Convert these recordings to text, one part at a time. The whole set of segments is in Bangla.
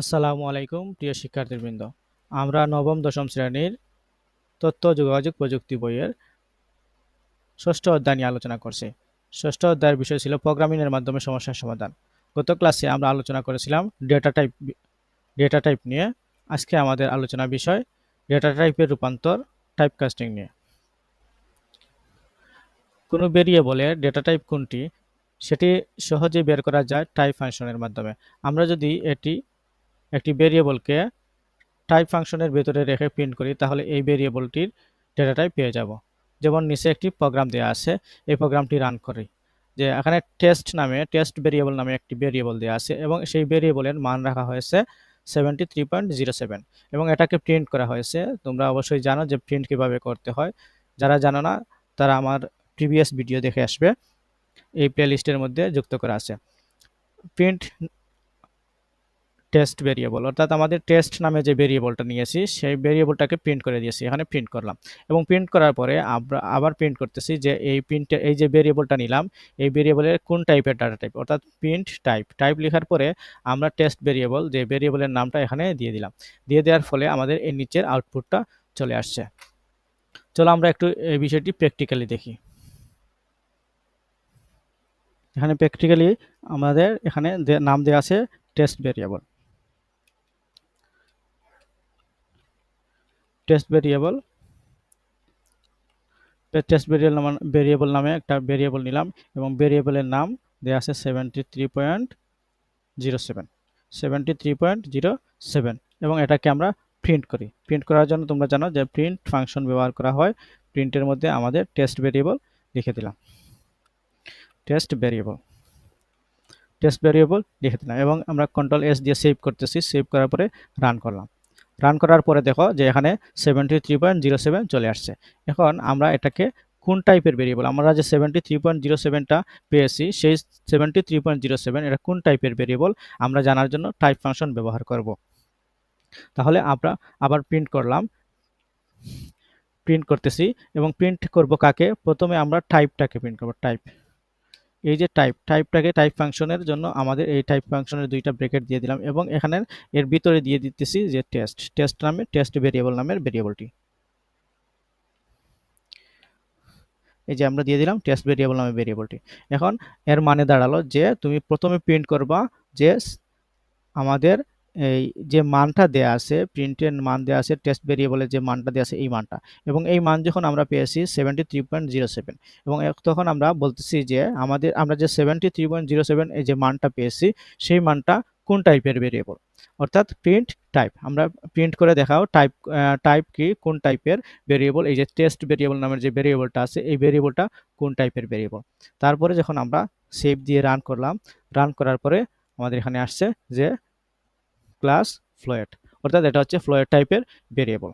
আসসালামু আলাইকুম, প্রিয় শিক্ষার্থীবৃন্দ। আমরা নবম, দশম শ্রেণির তথ্য যোগাযোগ প্রযুক্তি বইয়ের ষষ্ঠ অধ্যায় নিয়ে আলোচনা করছি। ষষ্ঠ অধ্যায়ের বিষয় ছিল প্রোগ্রামিংয়ের মাধ্যমে সমস্যার সমাধান। গত ক্লাসে আমরা আলোচনা করেছিলাম ডেটা টাইপ ডেটা টাইপ নিয়ে। আজকে আমাদের আলোচনা বিষয় ডেটা টাইপের রূপান্তর, টাইপ কাস্টিং নিয়ে। কোনো ভেরিয়েবলের ডেটা টাইপ কোনটি, সেটি সহজে বের করা যায় টাইপ ফাংশনের মাধ্যমে। আমরা যদি এটি একটি ভেরিয়েবলকে টাইপ ফাংশনের ভেতরে রেখে প্রিন্ট করি, তাহলে এই ভেরিয়েবলটির ডেটা টাইপ পেয়ে যাব। যেমন নিচে একটি প্রোগ্রাম দেওয়া আছে, এই প্রোগ্রামটি রান করি। যে এখানে টেস্ট নামে টেস্ট ভেরিয়েবল নামে একটি ভেরিয়েবল দেওয়া আছে এবং সেই ভেরিয়েবলের মান রাখা হয়েছে seventy three point zero seven এবং এটাকে প্রিন্ট করা হয়েছে। তোমরা অবশ্যই জানো যে প্রিন্ট কীভাবে করতে হয়। যারা জানো না, তারা আমার প্রিভিয়াস ভিডিও দেখে আসবে। এই প্লেলিস্টের মধ্যে যুক্ত করা আছে। প্রিন্ট টেস্ট ভেরিয়েবল অর্থাৎ আমাদের টেস্ট নামে যে ভেরিয়েবলটা নিয়েছি, সেই ভেরিয়েবলটাকে প্রিন্ট করে দিয়েছি, এখানে প্রিন্ট করলাম। এবং প্রিন্ট করার পরে আমরা আবার প্রিন্ট করতেছি যে এই প্রিন্টে এই যে ভেরিয়েবলটা নিলাম, এই ভেরিয়েবলের কোন টাইপের ডাটা টাইপ অর্থাৎ প্রিন্ট টাইপ টাইপ লেখার পরে আমরা টেস্ট ভেরিয়েবল যে ভেরিয়েবলের নামটা এখানে দিয়ে দিলাম। দিয়ে দেওয়ার ফলে আমাদের এই নিচের আউটপুটটা চলে আসছে। চলো আমরা একটু এই বিষয়টি প্র্যাকটিক্যালি দেখি। এখানে প্র্যাকটিক্যালি আমাদের এখানে নাম দেওয়া আছে test variable test variable test variable variable নামে একটা ভেরিয়েবল নিলাম এবং ভেরিয়েবলের নাম দেওয়া আছে seventy three point zero seven seventy three point zero seven এবং এটাকে আমরা প্রিন্ট করি। প্রিন্ট করার জন্য তোমরা জানো যে প্রিন্ট ফাংশন ব্যবহার করা হয়। প্রিন্টের মধ্যে আমাদের টেস্ট ভেরিয়েবল লিখে দিলাম। টেস্ট ভেরিয়েবল টেস্ট ভেরিয়েবল লিখে দিলাম এবং আমরা কন্ট্রোল এস দিয়ে সেভ করতেছি। সেভ করার পরে রান করলাম। রান করার পরে দেখো যে এখানে seventy three point zero seven চলে আসছে। এখন আমরা এটাকে কোন টাইপের ভেরিয়েবল আমরা যে সেভেন্টি থ্রি পয়েন্ট জিরো সেভেনটা পেয়েছি, সেই seventy three point zero seven এটা কোন টাইপের ভেরিয়েবল আমরা জানার জন্য টাইপ ফাংশন ব্যবহার করব। তাহলে আমরা আবার প্রিন্ট করলাম। প্রিন্ট করতেছি এবং প্রিন্ট করব কাকে? প্রথমে আমরা টাইপটাকে প্রিন্ট করব টাইপ এই যে টাইপ টাইপটাকে টাইপ ফাংশনের জন্য আমাদের এই টাইপ ফাংশনের দুইটা ব্রেকেট দিয়ে দিলাম এবং এখানে এর ভিতরে দিয়ে দিতেছি যে টেস্ট টেস্ট নামে টেস্ট ভেরিয়েবল নামের ভেরিয়েবলটি এই যে আমরা দিয়ে দিলাম টেস্ট ভেরিয়েবল নামে ভেরিয়েবলটি এখন এর মানে দাঁড়াল যে তুমি প্রথমে প্রিন্ট করবা যে আমাদের এই যে মানটা দেয়া আছে প্রিন্টের মান দেওয়া আছে টেস্ট ভেরিয়েবলের যে মানটা দেওয়া আছে, এই মানটা। এবং এই মান যখন আমরা পেয়েছি seventy three point zero seven এবং তখন আমরা বলতেছি যে আমাদের, আমরা যে seventy three point zero seven এই যে মানটা পেয়েছি, সেই মানটা কোন টাইপের ভেরিয়েবল অর্থাৎ প্রিন্ট টাইপ আমরা প্রিন্ট করে দেখাও টাইপ টাইপ কি, কোন টাইপের ভেরিয়েবল এই যে টেস্ট ভেরিয়েবল নামের যে ভেরিয়েবলটা আছে, এই ভেরিয়েবলটা কোন টাইপের ভেরিয়েবল তারপরে যখন আমরা সেভ দিয়ে রান করলাম রান করার পরে আমাদের এখানে আসছে যে ক্লাস ফ্লোয়েট অর্থাৎ এটা হচ্ছে ফ্লোয়েট টাইপের ভেরিয়েবল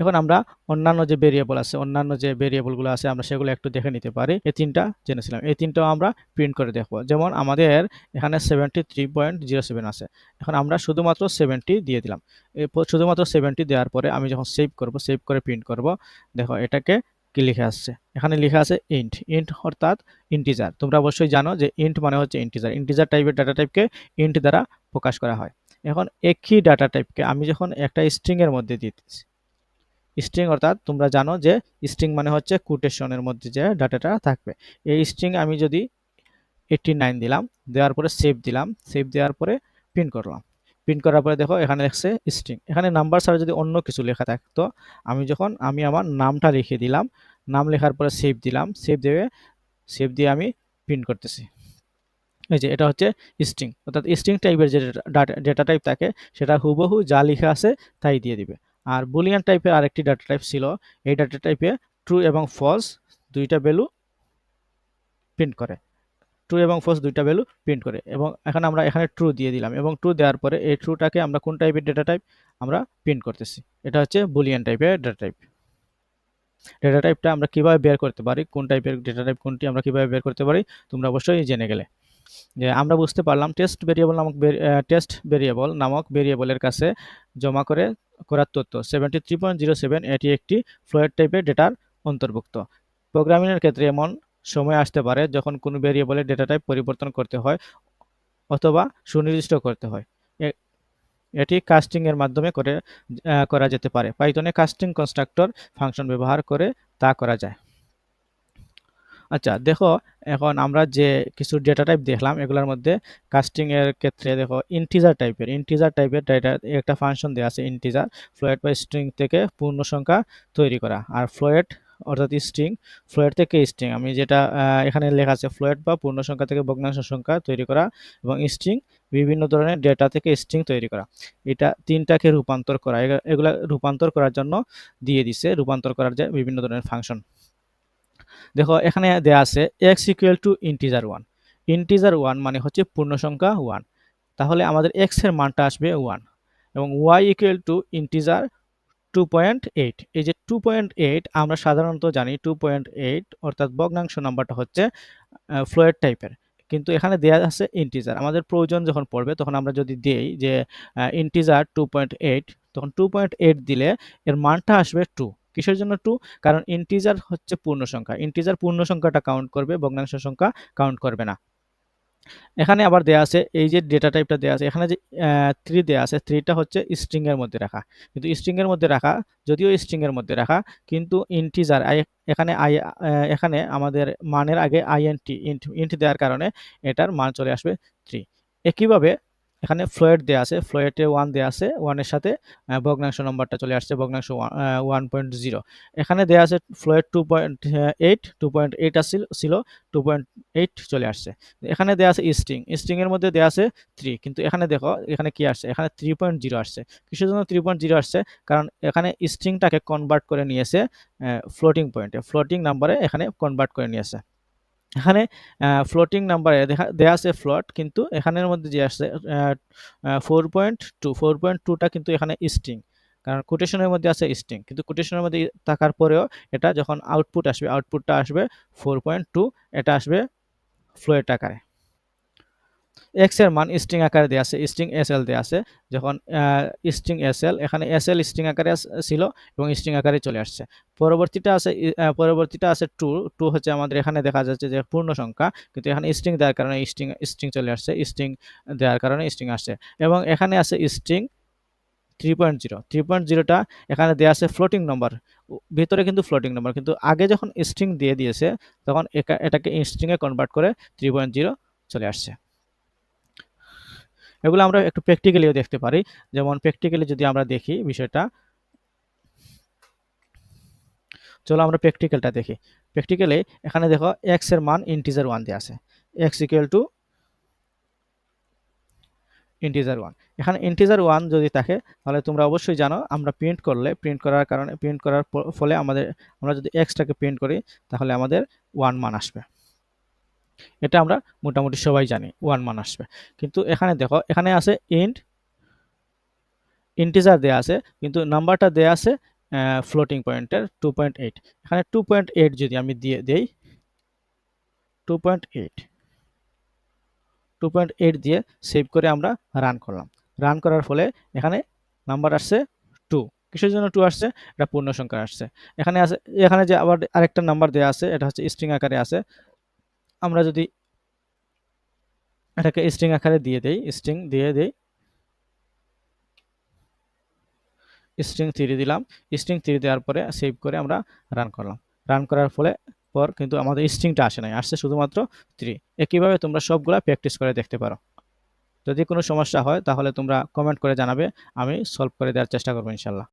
এখন আমরা অন্যান্য যে ভেরিয়েবল আছে, অন্যান্য যে ভেরিয়েবলগুলো আছে, আমরা সেগুলো একটু দেখে নিতে পারি। এই তিনটা জেনেছিলাম। এই তিনটাও আমরা প্রিন্ট করে দেখব। যেমন আমাদের এখানে seventy three point zero seven আছে। এখন আমরা শুধুমাত্র সেভেন্টি দিয়ে দিলাম। শুধুমাত্র সেভেন্টি দেওয়ার পরে আমি যখন সেভ করব সেভ করে প্রিন্ট করব, দেখো এটাকে কি লিখে আসছে? এখানে লিখা আছে ইন্ট ইন্ট অর্থাৎ ইন্টিজার তোমরা অবশ্যই জানো যে ইন্ট মানে হচ্ছে ইন্টিজার ইন্টিজার টাইপের ডাটা টাইপকে ইন্ট দ্বারা প্রকাশ করা হয়। এখন একই ডাটা টাইপকে আমি যখন একটা স্ট্রিংয়ের মধ্যে দিতেছি স্ট্রিং অর্থাৎ তোমরা জানো যে স্ট্রিং মানে হচ্ছে কোটেশনের মধ্যে যে ডাটাটা থাকবে। এই স্ট্রিং আমি যদি এইটটি দিলাম, দেওয়ার পরে সেভ দিলাম সেভ দেওয়ার পরে প্রিন্ট করলাম। প্রিন্ট করার পরে দেখো এখানে লেখছে স্ট্রিং এখানে নাম্বার ছাড়া যদি অন্য কিছু লেখা থাকতো আমি যখন, আমি আমার নামটা লিখে দিলাম, নাম লেখার পরে সেভ দিলাম সেভ দেবে সেভ দিয়ে আমি প্রিন্ট করতেছি। এই যে এটা হচ্ছে স্ট্রিং অর্থাৎ স্ট্রিং টাইপের যে ডেটা টাইপ থাকে, সেটা হুবহু যা লেখা আছে তাই দিয়ে দিবে। আর বুলিয়ান টাইপের আরেকটি ডাটা টাইপ ছিল, এই ডাটা টাইপে ট্রু এবং ফলস দুইটা ভ্যালু প্রিন্ট করে। ট্রু এবং ফোর্স দুইটা ভ্যালু প্রিন্ট করে। এবং এখানে আমরা এখানে ট্রু দিয়ে দিলাম এবং ট্রু দেওয়ার পরে এই ট্রুটাকে আমরা কোন টাইপের ডেটা টাইপ আমরা প্রিন্ট করতেছি। এটা হচ্ছে বুলিয়ান টাইপের ডেটা টাইপ ডেটা টাইপটা আমরা কীভাবে বের করতে পারি? কোন টাইপের ডেটা টাইপ কোনটি আমরা কীভাবে বের করতে পারি? তোমরা অবশ্যই জেনে গেলে। যে আমরা বুঝতে পারলাম টেস্ট ভেরিয়েবল নামক টেস্ট ভেরিয়েবল নামক ভেরিয়েবলের কাছে জমা করে করার তথ্য। Seventy three point zero seven এটি একটি ফ্লোয়েড টাইপের ডেটার অন্তর্ভুক্ত। প্রোগ্রামিংয়ের ক্ষেত্রে এমন সময় আসতে পারে যখন কোনো ভেরিয়েবলের ডেটা টাইপ পরিবর্তন করতে হয় অথবা সুনির্দিষ্ট করতে হয়। এটি কাস্টিংয়ের মাধ্যমে করে করা যেতে পারে। পাইথনে কাস্টিং কনস্ট্রাক্টর ফাংশন ব্যবহার করে তা করা যায়। আচ্ছা দেখো, এখন আমরা যে কিছু ডেটা টাইপ দেখলাম, এগুলোর মধ্যে কাস্টিংয়ের ক্ষেত্রে দেখো ইন্টিজার টাইপের ইন্টিজার টাইপের ডেটা একটা ফাংশন দেওয়া আছে ইন্টিজার ফ্লোয়েট বা স্ট্রিং থেকে পূর্ণ সংখ্যা তৈরি করা। আর ফ্লোয়েট অর্থাৎ স্ট্রিং ফ্লোয়েট থেকে স্ট্রিং আমি যেটা এখানে লেখা আছে ফ্লোয়েট বা পূর্ণ সংখ্যা থেকে ভগ্নাংশ সংখ্যা তৈরি করা এবং স্ট্রিং বিভিন্ন ধরনের ডেটা থেকে স্ট্রিং তৈরি করা। এটা তিনটাকে রূপান্তর করা। এগুলা রূপান্তর করার জন্য দিয়ে দিছে, রূপান্তর করার যে বিভিন্ন ধরনের ফাংশন দেখো, এখানে দেয়া আছে X equal to integer one integer one মানে হচ্ছে পূর্ণ সংখ্যা ওয়ান তাহলে আমাদের এক্সের মানটা আসবে ওয়ান এবং Y equal to integer two point eight এই যে টু পয়েন্ট এইট আমরা সাধারণত জানি টু পয়েন্ট এইট অর্থাৎ ভগ্নাংশ নাম্বারটা হচ্ছে ফ্লোয়েড টাইপের কিন্তু এখানে দেয়া আছে ইন্টিজার আমাদের প্রয়োজন যখন পড়বে, তখন আমরা যদি দেই যে ইন্টিজার টু পয়েন্ট এইট তখন টু পয়েন্ট এইট দিলে এর মানটা আসবে টু কিসের জন্য টু কারণ ইন্টিজার হচ্ছে পূর্ণ সংখ্যা ইন্টিজার পূর্ণ সংখ্যাটা কাউন্ট করবে, ভগ্নাংশ সংখ্যা কাউন্ট করবে না। এখানে আবার দেয়া আছে, এই যে ডেটা টাইপটা দেয়া আছে, এখানে যে থ্রি দেয়া আছে থ্রিটা হচ্ছে স্ট্রিংয়ের মধ্যে রাখা। কিন্তু স্ট্রিংয়ের মধ্যে রাখা, যদিও স্ট্রিংয়ের মধ্যে রাখা, কিন্তু ইন্টিজার এখানে আই এখানে আমাদের মানের আগে আইএনটি ইন্ট ইন্ট দেওয়ার কারণে এটার মান চলে আসবে থ্রি একইভাবে এখানে ফ্লোয়েট দেওয়া আছে ফ্লোয়েটে ওয়ান দেওয়া আছে ওয়ানের সাথে ভগ্নাংশ নম্বরটা চলে আসছে, ভগ্নাংশ ওয়ান পয়েন্ট জিরো এখানে দেওয়া আছে float two point eight two point eight আসছিল ছিল টু পয়েন্ট এইট চলে আসছে। এখানে দেওয়া আছে স্ট্রিং স্ট্রিংয়ের মধ্যে দেওয়া আছে থ্রি কিন্তু এখানে দেখো, এখানে কি আসছে? এখানে থ্রি পয়েন্ট জিরো আসছে। কিসের জন্য থ্রি পয়েন্ট জিরো আসছে? কারণ এখানে স্ট্রিংটাকে কনভার্ট করে নিয়েছে ফ্লোটিং পয়েন্টে ফ্লোটিং নাম্বারে এখানে কনভার্ট করে নিয়েছে। এখানে ফ্লোটিং নাম্বারে দেখা, দেয়া আছে ফ্লট কিন্তু এখানের মধ্যে যে আসছে four point two four point টুটা কিন্তু এখানে স্ট্রিং কারণ কোটেশনের মধ্যে আছে স্ট্রিং কিন্তু কোটেশনের মধ্যে থাকার পরেও এটা যখন আউটপুট আসবে আউটপুটটা আসবে ফোর পয়েন্ট টু এটা আসবে ফ্লোয়েট আকারে। এক্সের মান স্ট্রিং আকারে দেওয়া আছে স্ট্রিং এস এল দেওয়া আছে। যখন স্ট্রিং এস এল এখানে এস এল স্ট্রিং আকারে ছিল এবং স্ট্রিং আকারে চলে আসছে। পরবর্তীটা আছে পরবর্তীটা আছে টু টু হচ্ছে আমাদের এখানে দেখা যাচ্ছে যে পূর্ণ সংখ্যা, কিন্তু এখানে স্ট্রিং দেওয়ার কারণে স্ট্রিং স্ট্রিং চলে আসছে। স্ট্রিং দেওয়ার কারণে স্ট্রিং আসছে। এবং এখানে আছে string three point zero three point জিরোটা এখানে দেওয়া আছে ফ্লোটিং নম্বর ভিতরে কিন্তু ফ্লোটিং নম্বর কিন্তু আগে যখন স্ট্রিং দিয়ে দিয়েছে, তখন এটাকে স্ট্রিংয়ে কনভার্ট করে থ্রি পয়েন্ট জিরো চলে আসছে। এগুলো আমরা একটু প্র্যাকটিক্যালিও দেখতে পারি। যেমন প্র্যাকটিক্যালি যদি আমরা দেখি বিষয়টা, চলো আমরা প্র্যাকটিক্যালটা দেখি। প্র্যাকটিক্যালে এখানে দেখো এক্সের মান ইন্টিজার ওয়ান দিয়ে আছে। X equal to integer one এখানে ইন্টিজার ওয়ান যদি থাকে, তাহলে তোমরা অবশ্যই জানো আমরা প্রিন্ট করলে প্রিন্ট করার কারণে প্রিন্ট করার ফলে আমাদের, আমরা যদি এক্সটাকে প্রিন্ট করি, তাহলে আমাদের ওয়ান মান আসবে। এটা আমরা মোটামুটি সবাই জানি ওয়ান মান আসবে। কিন্তু এখানে দেখো, এখানে আছে ইন্ট ইন্টিজার দেয়া আছে, কিন্তু নাম্বারটা দেয়া আছে ফ্লোটিং পয়েন্টের টু পয়েন্ট এইট এখানে টু পয়েন্ট এইট যদি আমি দিয়ে দেই two point eight two point eight দিয়ে সেভ করে আমরা রান করলাম। রান করার ফলে এখানে নাম্বার আসছে টু কিসের জন্য টু আসছে? এটা পূর্ণ সংখ্যা আসছে। এখানে আছে, এখানে যে আবার আরেকটা নাম্বার দেওয়া আছে, এটা হচ্ছে স্ট্রিং আকারে আছে। আমরা যদি এটাকে স্ট্রিং আকারে দিয়ে দেই স্ট্রিং দিয়ে দেই স্ট্রিং থ্রি দিলাম স্ট্রিং থ্রি দেওয়ার পরে সেভ করে আমরা রান করলাম। রান করার ফলে পর কিন্তু আমাদের স্ট্রিংটা আসে নাই, আসছে শুধুমাত্র থ্রি একইভাবে তোমরা সবগুলা প্র্যাকটিস করে দেখতে পারো। যদি কোনো সমস্যা হয় তাহলে তোমরা কমেন্ট করে জানাবে, আমি সলভ করে দেওয়ার চেষ্টা করব ইনশাল্লাহ।